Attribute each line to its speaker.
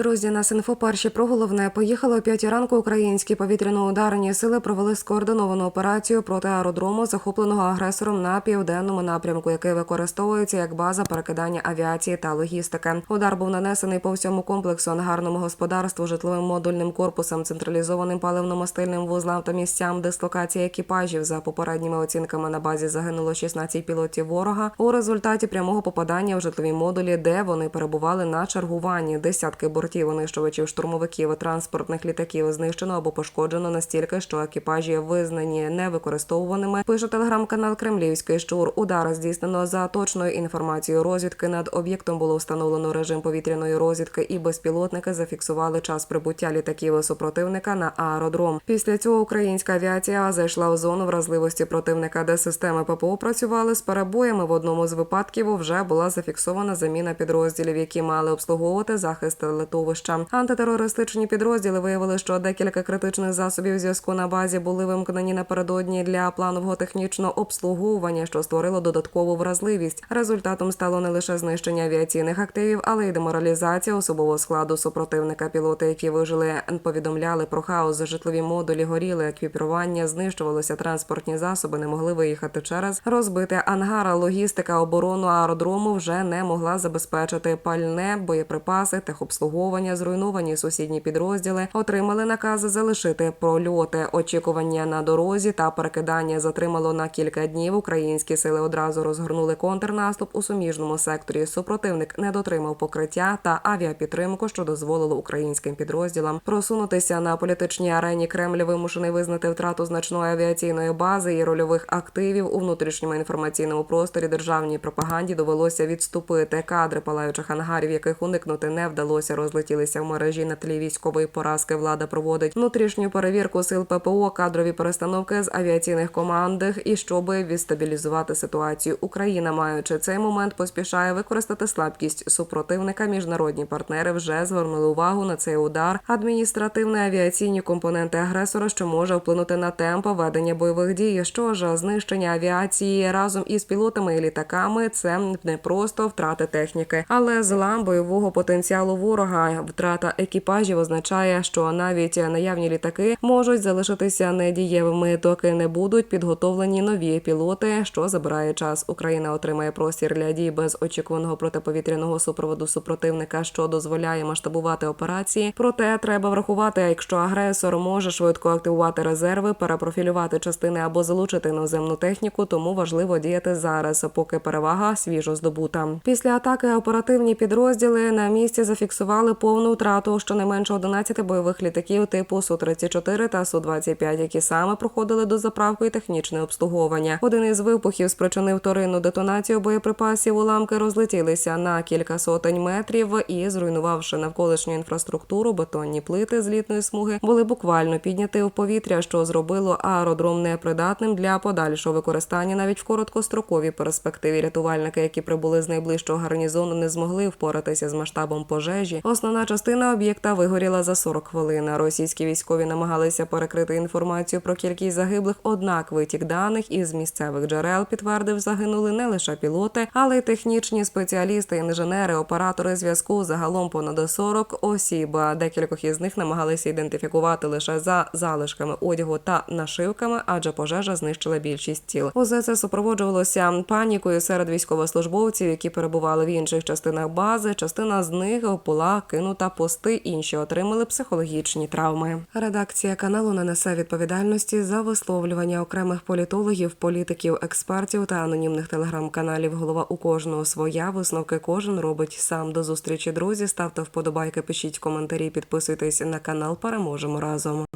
Speaker 1: Друзі, нас інфо перші про головне. Поїхали о 5 ранку. Українські повітряно-ударні сили провели скоординовану операцію проти аеродрому, захопленого агресором на південному напрямку, який використовується як база перекидання авіації та логістики. Удар був нанесений по всьому комплексу ангарному господарству, житловим модульним корпусам, централізованим паливно-мастильним вузлам та місцям дислокації екіпажів. За попередніми оцінками на базі загинуло 16 пілотів ворога. У результаті прямого попадання в житлові модулі, де вони перебували на чергуванні. Десятки бортів винищувачів, штурмовиків, транспортних літаків знищено або пошкоджено настільки, що екіпажі визнані невикористовуваними. Пише телеграм-канал Кремлівський щур. Удар здійснено за точною інформацією розвідки. Над об'єктом було встановлено режим повітряної розвідки, і безпілотники зафіксували час прибуття літаків супротивника на аеродром. Після цього українська авіація зайшла в зону вразливості противника, де системи ППО працювали з перебоями. В одному з випадків вже була зафіксована заміна підрозділів, які мали обслуговувати захист литовища. Антитерористичні підрозділи виявили, що декілька критичних засобів зв'язку на базі були вимкнені напередодні для планового технічного обслуговування, що створило додаткову вразливість. Результатом стало не лише знищення авіаційних активів, але й деморалізація особового складу супротивника. Пілоти, які вижили, повідомляли про хаос. Житлові модулі горіли, еквіпірування знищувалося. Транспортні засоби не могли виїхати через розбите ангара. Логістика оборону аеродрому вже не могла забезпечити пальне, боєприпаси, техобслуговування. Зруйновані сусідні підрозділи отримали накази залишити прольоти. Очікування на дорозі та перекидання затримало на кілька днів. Українські сили одразу розгорнули контрнаступ у суміжному секторі. Супротивник не дотримав покриття та авіапідтримку, що дозволило українським підрозділам просунутися на політичній арені. Кремль вимушений визнати втрату значної авіаційної бази і рольових активів у внутрішньому інформаційному просторі. Державній пропаганді довелося відступити. Кадри палаючих ангарів, яких уникнути не вдалося, розлетілися в мережі на тлі військової поразки. Влада проводить внутрішню перевірку сил ППО, кадрові перестановки з авіаційних командах і щоби відстабілізувати ситуацію. Україна, маючи цей момент, поспішає використати слабкість супротивника. Міжнародні партнери вже звернули увагу на цей удар. Адміністративні авіаційні компоненти агресора, що може вплинути на темп ведення бойових дій. Що ж, знищення авіації разом із пілотами і літаками це не просто втрати техніки, але злам бойового потенціалу ворога. Втрата екіпажів означає, що навіть наявні літаки можуть залишитися недієвими, доки не будуть підготовлені нові пілоти, що забирає час. Україна отримає простір для дій без очікуваного протиповітряного супроводу супротивника, що дозволяє масштабувати операції. Проте треба врахувати, якщо агресор може швидко активувати резерви, перепрофілювати частини або залучити іноземну техніку, тому важливо діяти зараз, поки перевага свіжо здобута. Після атаки оперативні підрозділи на місці зафіксували повну втрату щонайменше 11 бойових літаків типу су 34 та су 25 які саме проходили до заправки і технічне обслуговування. Один із вибухів спричинив вторинну детонацію боєприпасів. Уламки розлетілися на кілька сотень метрів і, зруйнувавши навколишню інфраструктуру, бетонні плити злітної смуги були буквально підняті в повітря, що зробило аеродром непридатним для подальшого використання навіть в короткостроковій перспективі. Рятувальники, які прибули з найближчого гарнізону, не змогли впоратися з масштабом пожежі. Основна частина об'єкта вигоріла за 40 хвилин. Російські військові намагалися перекрити інформацію про кількість загиблих. Однак витік даних із місцевих джерел підтвердив, загинули не лише пілоти, але й технічні спеціалісти, інженери, оператори зв'язку. Загалом понад 40 осіб. Декількох із них намагалися ідентифікувати лише за залишками одягу та нашивками, адже пожежа знищила більшість тіл. Усе це супроводжувалося панікою серед військовослужбовців, які перебували в інших частинах бази. Частина з них була кинута пости, інші отримали психологічні травми. Редакція каналу не несе відповідальності за висловлювання окремих політологів, політиків, експертів та анонімних телеграм-каналів. Голова у кожного своя висновки кожен робить сам. До зустрічі друзі. Ставте вподобайки, пишіть коментарі, підписуйтесь на канал. Переможемо разом.